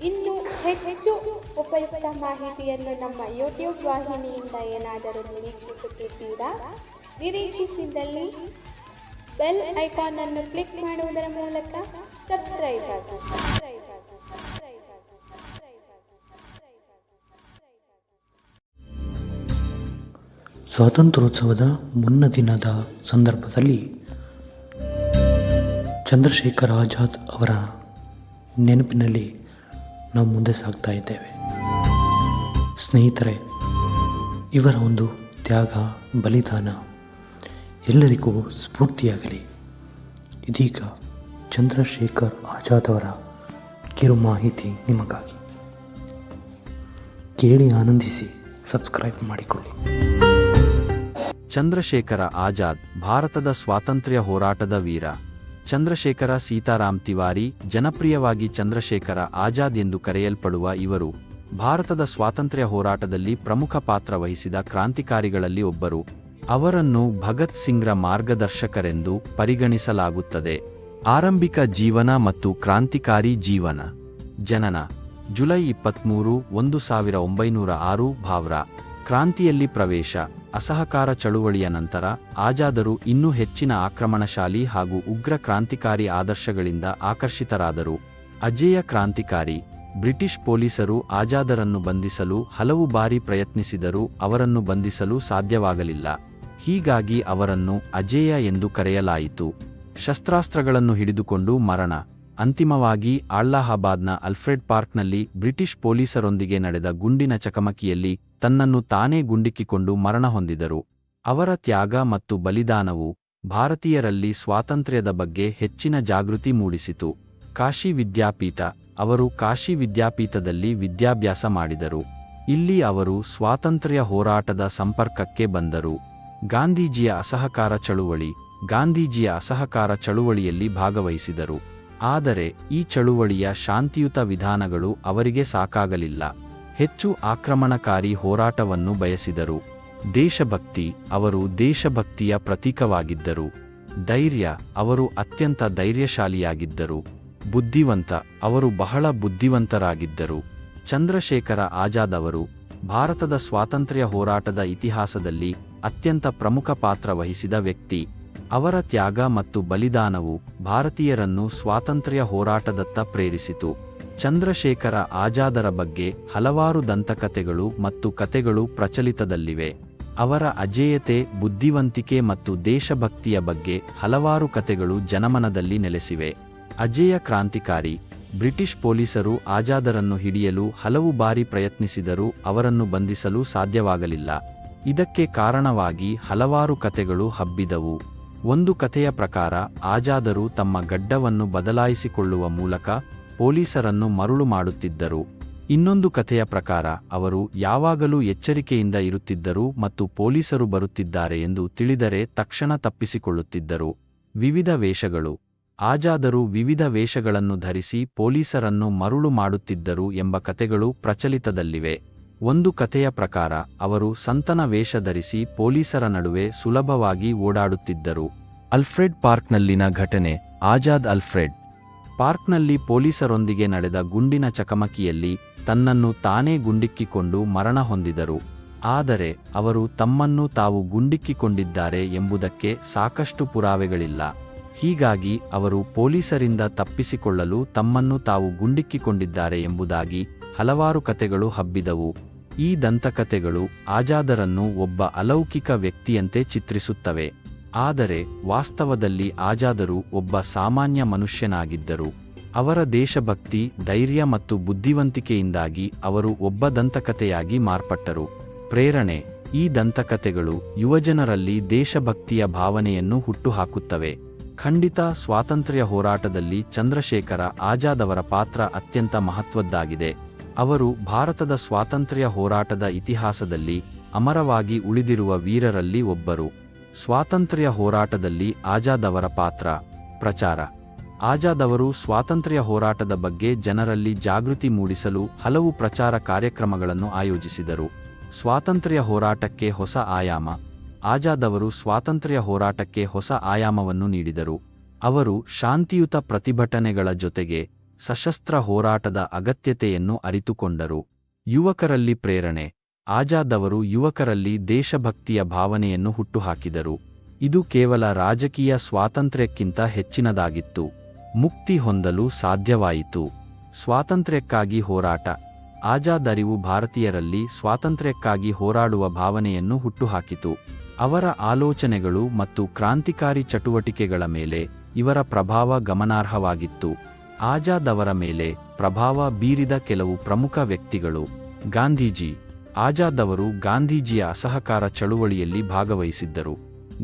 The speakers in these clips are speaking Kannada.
ಇನ್ನು ಹೆಚ್ಚು ಉಪಯುಕ್ತ ಮಾಹಿತಿಯನ್ನು ನಮ್ಮ ಯೂಟ್ಯೂಬ್ ವಾಹಿನಿಯಿಂದ ಏನಾದರೂ ನಿರೀಕ್ಷಿಸುತ್ತಿದ್ದೀರಾ? ನಿರೀಕ್ಷಿಸಿದಲ್ಲಿ ಬೆಲ್ ಐಕಾನ್ ಅನ್ನು ಕ್ಲಿಕ್ ಮಾಡುವುದರ ಮೂಲಕ ಆಗಿ ಆಗಿ ಆಗಿ ಸಬ್ಸ್ಕ್ರೈಬ್ ಆಗಿ ಸಬ್ಸ್ಕ್ರೈಬ್ ಆಗಿ. ಸ್ವಾತಂತ್ರ್ಯೋತ್ಸವದ ಮುನ್ನ ದಿನದ ಸಂದರ್ಭದಲ್ಲಿ ಚಂದ್ರಶೇಖರ್ ಆಜಾದ್ ಅವರ ನೆನಪಿನಲ್ಲಿ ನಾವು ಮುಂದೆ ಸಾಗ್ತಾ ಇದ್ದೇವೆ. ಸ್ನೇಹಿತರೆ, ಇವರ ಒಂದು ತ್ಯಾಗ, ಬಲಿದಾನ ಎಲ್ಲರಿಗೂ ಸ್ಫೂರ್ತಿಯಾಗಲಿ. ಇದೀಗ ಚಂದ್ರಶೇಖರ್ ಆಜಾದ್ ಅವರ ಕಿರು ಮಾಹಿತಿ ನಿಮಗಾಗಿ. ಕೇಳಿ ಆನಂದಿಸಿ, ಸಬ್ಸ್ಕ್ರೈಬ್ ಮಾಡಿಕೊಳ್ಳಿ. ಚಂದ್ರಶೇಖರ ಆಜಾದ್ ಭಾರತದ ಸ್ವಾತಂತ್ರ್ಯ ಹೋರಾಟದ ವೀರ. ಚಂದ್ರಶೇಖರ ಸೀತಾರಾಮ್ ತಿವಾರಿ ಜನಪ್ರಿಯವಾಗಿ ಚಂದ್ರಶೇಖರ ಆಜಾದ್ ಎಂದು ಕರೆಯಲ್ಪಡುವ ಇವರು, ಭಾರತದ ಸ್ವಾತಂತ್ರ್ಯ ಹೋರಾಟದಲ್ಲಿ ಪ್ರಮುಖ ಪಾತ್ರ ವಹಿಸಿದ ಕ್ರಾಂತಿಕಾರಿಗಳಲ್ಲಿ ಒಬ್ಬರು. ಅವರನ್ನು ಭಗತ್ ಸಿಂಗ್ರ ಮಾರ್ಗದರ್ಶಕರೆಂದು ಪರಿಗಣಿಸಲಾಗುತ್ತದೆ. ಆರಂಭಿಕ ಜೀವನ ಮತ್ತು ಕ್ರಾಂತಿಕಾರಿ ಜೀವನ. ಜನನ. ಜುಲೈ ಇಪ್ಪತ್ತ್ಮೂರು ಒಂದು ಸಾವಿರ ಒಂಬೈನೂರ ಆರು, ಭಾವ್ರ. ಕ್ರಾಂತಿಯಲ್ಲಿ ಪ್ರವೇಶ, ಅಸಹಕಾರ ಚಳುವಳಿಯ ನಂತರ ಆಜಾದರು ಇನ್ನೂ ಹೆಚ್ಚಿನ ಆಕ್ರಮಣಶಾಲಿ ಹಾಗೂ ಉಗ್ರ ಕ್ರಾಂತಿಕಾರಿ ಆದರ್ಶಗಳಿಂದ ಆಕರ್ಷಿತರಾದರು. ಅಜೇಯ ಕ್ರಾಂತಿಕಾರಿ, ಬ್ರಿಟಿಷ್ ಪೊಲೀಸರು ಆಜಾದರನ್ನು ಬಂಧಿಸಲು ಹಲವು ಬಾರಿ ಪ್ರಯತ್ನಿಸಿದರೂ ಅವರನ್ನು ಬಂಧಿಸಲು ಸಾಧ್ಯವಾಗಲಿಲ್ಲ. ಹೀಗಾಗಿ ಅವರನ್ನು ಅಜೇಯ ಎಂದು ಕರೆಯಲಾಯಿತು. ಶಸ್ತ್ರಾಸ್ತ್ರಗಳನ್ನು ಹಿಡಿದುಕೊಂಡು ಮರಣ. ಅಂತಿಮವಾಗಿ ಅಲ್ಲಾಹಾಬಾದ್ನ ಅಲ್ಫ್ರೆಡ್ ಪಾರ್ಕ್ನಲ್ಲಿ ಬ್ರಿಟಿಷ್ ಪೊಲೀಸರೊಂದಿಗೆ ನಡೆದ ಗುಂಡಿನ ಚಕಮಕಿಯಲ್ಲಿ ತನ್ನನ್ನು ತಾನೇ ಗುಂಡಿಕ್ಕಿಕೊಂಡು ಮರಣ ಹೊಂದಿದರು. ಅವರ ತ್ಯಾಗ ಮತ್ತು ಬಲಿದಾನವು ಭಾರತೀಯರಲ್ಲಿ ಸ್ವಾತಂತ್ರ್ಯದ ಬಗ್ಗೆ ಹೆಚ್ಚಿನ ಜಾಗೃತಿ ಮೂಡಿಸಿತು. ಕಾಶಿ ವಿದ್ಯಾಪೀಠ, ಅವರು ಕಾಶಿ ವಿದ್ಯಾಪೀಠದಲ್ಲಿ ವಿದ್ಯಾಭ್ಯಾಸ ಮಾಡಿದರು. ಇಲ್ಲಿ ಅವರು ಸ್ವಾತಂತ್ರ್ಯ ಹೋರಾಟದ ಸಂಪರ್ಕಕ್ಕೆ ಬಂದರು. ಗಾಂಧೀಜಿಯ ಅಸಹಕಾರ ಚಳುವಳಿ, ಗಾಂಧೀಜಿಯ ಅಸಹಕಾರ ಚಳುವಳಿಯಲ್ಲಿ ಭಾಗವಹಿಸಿದರು. ಆದರೆ, ಈ ಚಳುವಳಿಯ ಶಾಂತಿಯುತ ವಿಧಾನಗಳು ಅವರಿಗೆ ಸಾಕಾಗಲಿಲ್ಲ. ಹೆಚ್ಚು ಆಕ್ರಮಣಕಾರಿ ಹೋರಾಟವನ್ನು ಬಯಸಿದರು. ದೇಶಭಕ್ತಿ ಅವರು ದೇಶಭಕ್ತಿಯ ಪ್ರತೀಕವಾಗಿದ್ದರು. ಧೈರ್ಯ ಅವರು ಅತ್ಯಂತ ಧೈರ್ಯಶಾಲಿಯಾಗಿದ್ದರು. ಬುದ್ಧಿವಂತ ಅವರು ಬಹಳ ಬುದ್ಧಿವಂತರಾಗಿದ್ದರು. ಚಂದ್ರಶೇಖರ ಆಜಾದ್ ಅವರು ಭಾರತದ ಸ್ವಾತಂತ್ರ್ಯ ಹೋರಾಟದ ಇತಿಹಾಸದಲ್ಲಿ ಅತ್ಯಂತ ಪ್ರಮುಖ ಪಾತ್ರ ವಹಿಸಿದ ವ್ಯಕ್ತಿ. ಅವರ ತ್ಯಾಗ ಮತ್ತು ಬಲಿದಾನವು ಭಾರತೀಯರನ್ನು ಸ್ವಾತಂತ್ರ್ಯ ಹೋರಾಟದತ್ತ ಪ್ರೇರಿಸಿತು. ಚಂದ್ರಶೇಖರ ಆಜಾದರ ಬಗ್ಗೆ ಹಲವಾರು ದಂತಕಥೆಗಳು ಮತ್ತು ಕತೆಗಳು ಪ್ರಚಲಿತದಲ್ಲಿವೆ. ಅವರ ಅಜೇಯತೆ, ಬುದ್ಧಿವಂತಿಕೆ ಮತ್ತು ದೇಶಭಕ್ತಿಯ ಬಗ್ಗೆ ಹಲವಾರು ಕಥೆಗಳು ಜನಮನದಲ್ಲಿ ನೆಲೆಸಿವೆ. ಅಜೇಯ ಕ್ರಾಂತಿಕಾರಿ, ಬ್ರಿಟಿಷ್ ಪೊಲೀಸರು ಆಜಾದರನ್ನು ಹಿಡಿಯಲು ಹಲವು ಬಾರಿ ಪ್ರಯತ್ನಿಸಿದರೂ ಅವರನ್ನು ಬಂಧಿಸಲು ಸಾಧ್ಯವಾಗಲಿಲ್ಲ. ಇದಕ್ಕೆ ಕಾರಣವಾಗಿ ಹಲವಾರು ಕಥೆಗಳು ಹಬ್ಬಿದವು. ಒಂದು ಕಥೆಯ ಪ್ರಕಾರ ಆಜಾದರು ತಮ್ಮ ಗಡ್ಡವನ್ನು ಬದಲಾಯಿಸಿಕೊಳ್ಳುವ ಮೂಲಕ ಪೊಲೀಸರನ್ನು ಮರುಳು ಮಾಡುತ್ತಿದ್ದರು. ಇನ್ನೊಂದು ಕಥೆಯ ಪ್ರಕಾರ, ಅವರು ಯಾವಾಗಲೂ ಎಚ್ಚರಿಕೆಯಿಂದ ಇರುತ್ತಿದ್ದರು ಮತ್ತು ಪೊಲೀಸರು ಬರುತ್ತಿದ್ದಾರೆ ಎಂದು ತಿಳಿದರೆ ತಕ್ಷಣ ತಪ್ಪಿಸಿಕೊಳ್ಳುತ್ತಿದ್ದರು. ವಿವಿಧ ವೇಷಗಳು. ಆಜಾದರು ವಿವಿಧ ವೇಷಗಳನ್ನು ಧರಿಸಿ ಪೊಲೀಸರನ್ನು ಮರುಳು ಮಾಡುತ್ತಿದ್ದರು ಎಂಬ ಕಥೆಗಳು ಪ್ರಚಲಿತದಲ್ಲಿವೆ. ಒಂದು ಕಥೆಯ ಪ್ರಕಾರ, ಅವರು ಸಂತನ ವೇಷ ಧರಿಸಿ ಪೊಲೀಸರ ನಡುವೆ ಸುಲಭವಾಗಿ ಓಡಾಡುತ್ತಿದ್ದರು. ಅಲ್ಫ್ರೆಡ್ ಪಾರ್ಕ್ನಲ್ಲಿನ ಘಟನೆ, ಆಜಾದ್ ಅಲ್ಫ್ರೆಡ್. ಪಾರ್ಕ್ನಲ್ಲಿ ಪೊಲೀಸರೊಂದಿಗೆ ನಡೆದ ಗುಂಡಿನ ಚಕಮಕಿಯಲ್ಲಿ ತನ್ನನ್ನು ತಾನೇ ಗುಂಡಿಕ್ಕಿಕೊಂಡು ಮರಣ ಹೊಂದಿದರು. ಆದರೆ ಅವರು ತಮ್ಮನ್ನು ತಾವು ಗುಂಡಿಕ್ಕಿಕೊಂಡಿದ್ದಾರೆ ಎಂಬುದಕ್ಕೆ ಸಾಕಷ್ಟು ಪುರಾವೆಗಳಿಲ್ಲ. ಹೀಗಾಗಿ ಅವರು ಪೊಲೀಸರಿಂದ ತಪ್ಪಿಸಿಕೊಳ್ಳಲು ತಮ್ಮನ್ನು ತಾವು ಗುಂಡಿಕ್ಕಿಕೊಂಡಿದ್ದಾರೆ ಎಂಬುದಾಗಿ ಹಲವಾರು ಕತೆಗಳು ಹಬ್ಬಿದವು. ಈ ದಂತಕಥೆಗಳು ಆಜಾದರನ್ನು ಒಬ್ಬ ಅಲೌಕಿಕ ವ್ಯಕ್ತಿಯಂತೆ ಚಿತ್ರಿಸುತ್ತವೆ. ಆದರೆ ವಾಸ್ತವದಲ್ಲಿ ಆಜಾದರು ಒಬ್ಬ ಸಾಮಾನ್ಯ ಮನುಷ್ಯನಾಗಿದ್ದರು. ಅವರ ದೇಶಭಕ್ತಿ, ಧೈರ್ಯ ಮತ್ತು ಬುದ್ಧಿವಂತಿಕೆಯಿಂದಾಗಿ ಅವರು ಒಬ್ಬ ದಂತಕಥೆಯಾಗಿ ಮಾರ್ಪಟ್ಟರು. ಪ್ರೇರಣೆ, ಈ ದಂತಕಥೆಗಳು ಯುವಜನರಲ್ಲಿ ದೇಶಭಕ್ತಿಯ ಭಾವನೆಯನ್ನು ಹುಟ್ಟುಹಾಕುತ್ತವೆ. ಖಂಡಿತ ಸ್ವಾತಂತ್ರ್ಯ ಹೋರಾಟದಲ್ಲಿ ಚಂದ್ರಶೇಖರ ಆಜಾದ್ ಅವರ ಪಾತ್ರ ಅತ್ಯಂತ ಮಹತ್ವದ್ದಾಗಿದೆ. ಅವರು ಭಾರತದ ಸ್ವಾತಂತ್ರ್ಯ ಹೋರಾಟದ ಇತಿಹಾಸದಲ್ಲಿ ಅಮರವಾಗಿ ಉಳಿದಿರುವ ವೀರರಲ್ಲಿ ಒಬ್ಬರು. ಸ್ವಾತಂತ್ರ್ಯ ಹೋರಾಟದಲ್ಲಿ ಆಜಾದ್ ಅವರ ಪಾತ್ರ. ಪ್ರಚಾರ. ಆಜಾದ್ ಅವರು ಸ್ವಾತಂತ್ರ್ಯ ಹೋರಾಟದ ಬಗ್ಗೆ ಜನರಲ್ಲಿ ಜಾಗೃತಿ ಮೂಡಿಸಲು ಹಲವು ಪ್ರಚಾರ ಕಾರ್ಯಕ್ರಮಗಳನ್ನು ಆಯೋಜಿಸಿದರು. ಸ್ವಾತಂತ್ರ್ಯ ಹೋರಾಟಕ್ಕೆ ಹೊಸ ಆಯಾಮ. ಆಜಾದ್ ಅವರು ಸ್ವಾತಂತ್ರ್ಯ ಹೋರಾಟಕ್ಕೆ ಹೊಸ ಆಯಾಮವನ್ನು ನೀಡಿದರು. ಅವರು ಶಾಂತಿಯುತ ಪ್ರತಿಭಟನೆಗಳ ಜೊತೆಗೆ ಸಶಸ್ತ್ರ ಹೋರಾಟದ ಅಗತ್ಯತೆಯನ್ನು ಅರಿತುಕೊಂಡರು. ಯುವಕರಲ್ಲಿ ಪ್ರೇರಣೆ. ಆಜಾದ್ ಅವರು ಯುವಕರಲ್ಲಿ ದೇಶಭಕ್ತಿಯ ಭಾವನೆಯನ್ನು ಹುಟ್ಟುಹಾಕಿದರು. ಇದು ಕೇವಲ ರಾಜಕೀಯ ಸ್ವಾತಂತ್ರ್ಯಕ್ಕಿಂತ ಹೆಚ್ಚಿನದಾಗಿತ್ತು. ಮುಕ್ತಿ ಹೊಂದಲು ಸಾಧ್ಯವಾಯಿತು. ಸ್ವಾತಂತ್ರ್ಯಕ್ಕಾಗಿ ಹೋರಾಟ. ಆಜಾದ್ ಅರಿವು ಭಾರತೀಯರಲ್ಲಿ ಸ್ವಾತಂತ್ರ್ಯಕ್ಕಾಗಿ ಹೋರಾಡುವ ಭಾವನೆಯನ್ನು ಹುಟ್ಟುಹಾಕಿತು. ಅವರ ಆಲೋಚನೆಗಳು ಮತ್ತು ಕ್ರಾಂತಿಕಾರಿ ಚಟುವಟಿಕೆಗಳ ಮೇಲೆ ಇವರ ಪ್ರಭಾವ ಗಮನಾರ್ಹವಾಗಿತ್ತು. ಆಜಾದ್ ಅವರ ಮೇಲೆ ಪ್ರಭಾವ ಬೀರಿದ ಕೆಲವು ಪ್ರಮುಖ ವ್ಯಕ್ತಿಗಳು ಗಾಂಧೀಜಿ ಆಜಾದ್ ಅವರು ಗಾಂಧೀಜಿಯ ಅಸಹಕಾರ ಚಳುವಳಿಯಲ್ಲಿ ಭಾಗವಹಿಸಿದ್ದರು.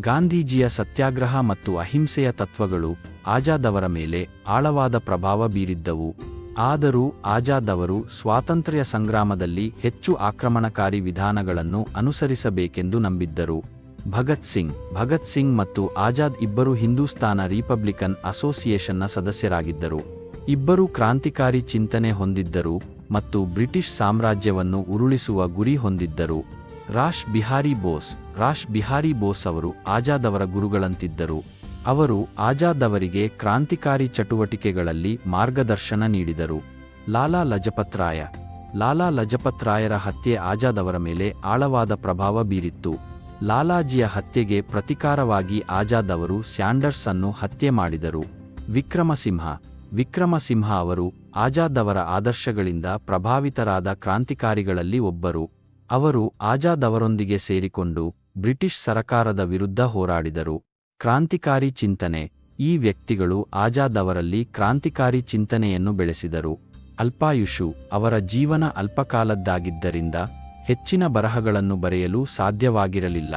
ಗಾಂಧೀಜಿಯ ಸತ್ಯಾಗ್ರಹ ಮತ್ತು ಅಹಿಂಸೆಯ ತತ್ವಗಳು ಆಜಾದ್ ಅವರ ಮೇಲೆ ಆಳವಾದ ಪ್ರಭಾವ ಬೀರಿದ್ದವು. ಆದರೂ ಆಜಾದ್ ಅವರು ಸ್ವಾತಂತ್ರ್ಯ ಸಂಗ್ರಾಮದಲ್ಲಿ ಹೆಚ್ಚು ಆಕ್ರಮಣಕಾರಿ ವಿಧಾನಗಳನ್ನು ಅನುಸರಿಸಬೇಕೆಂದು ನಂಬಿದ್ದರು. ಭಗತ್ ಸಿಂಗ್ ಭಗತ್ ಸಿಂಗ್ ಮತ್ತು ಆಜಾದ್ ಇಬ್ಬರು ಹಿಂದೂಸ್ತಾನ ರಿಪಬ್ಲಿಕನ್ ಅಸೋಸಿಯೇಷನ್ನ ಸದಸ್ಯರಾಗಿದ್ದರು. ಇಬ್ಬರು ಕ್ರಾಂತಿಕಾರಿ ಚಿಂತನೆ ಹೊಂದಿದ್ದರು. ಮತ್ತು ಬ್ರಿಟಿಷ್ ಸಾಮ್ರಾಜ್ಯವನ್ನು ಉರುಳಿಸುವ ಗುರಿ ಹೊಂದಿದ್ದರು. ರಾಶ್ ಬಿಹಾರಿ ಬೋಸ್ ರಾಶ್ ಬಿಹಾರಿ ಬೋಸ್ ಅವರು ಆಜಾದ್ ಅವರ ಗುರುಗಳಂತಿದ್ದರು. ಅವರು ಆಜಾದ್ ಅವರಿಗೆ ಕ್ರಾಂತಿಕಾರಿ ಚಟುವಟಿಕೆಗಳಲ್ಲಿ ಮಾರ್ಗದರ್ಶನ ನೀಡಿದರು. ಲಾಲಾ ಲಜಪತ್ ರಾಯ ಲಾಲಾ ಲಜಪತ್ ರಾಯರ ಹತ್ಯೆ ಆಜಾದ್ ಅವರ ಮೇಲೆ ಆಳವಾದ ಪ್ರಭಾವ ಬೀರಿತ್ತು. ಲಾಲಾಜಿಯ ಹತ್ಯೆಗೆ ಪ್ರತಿಕಾರವಾಗಿ ಆಜಾದ್ ಅವರು ಸ್ಯಾಂಡರ್ಸ್ ಅನ್ನು ಹತ್ಯೆ ಮಾಡಿದರು. ವಿಕ್ರಮಸಿಂಹ ವಿಕ್ರಮಸಿಂಹ ಅವರು ಆಜಾದ್ ಅವರ ಆದರ್ಶಗಳಿಂದ ಪ್ರಭಾವಿತರಾದ ಕ್ರಾಂತಿಕಾರಿಗಳಲ್ಲಿ ಒಬ್ಬರು. ಅವರು ಆಜಾದ್ ಅವರೊಂದಿಗೆ ಸೇರಿಕೊಂಡು ಬ್ರಿಟಿಷ್ ಸರಕಾರದ ವಿರುದ್ಧ ಹೋರಾಡಿದರು. ಕ್ರಾಂತಿಕಾರಿ ಚಿಂತನೆ. ಈ ವ್ಯಕ್ತಿಗಳು ಆಜಾದ್ ಅವರಲ್ಲಿ ಕ್ರಾಂತಿಕಾರಿ ಚಿಂತನೆಯನ್ನು ಬೆಳೆಸಿದರು. ಅಲ್ಪಾಯುಷು ಅವರ ಜೀವನ ಅಲ್ಪಕಾಲದ್ದಾಗಿದ್ದರಿಂದ ಹೆಚ್ಚಿನ ಬರಹಗಳನ್ನು ಬರೆಯಲು ಸಾಧ್ಯವಾಗಿರಲಿಲ್ಲ.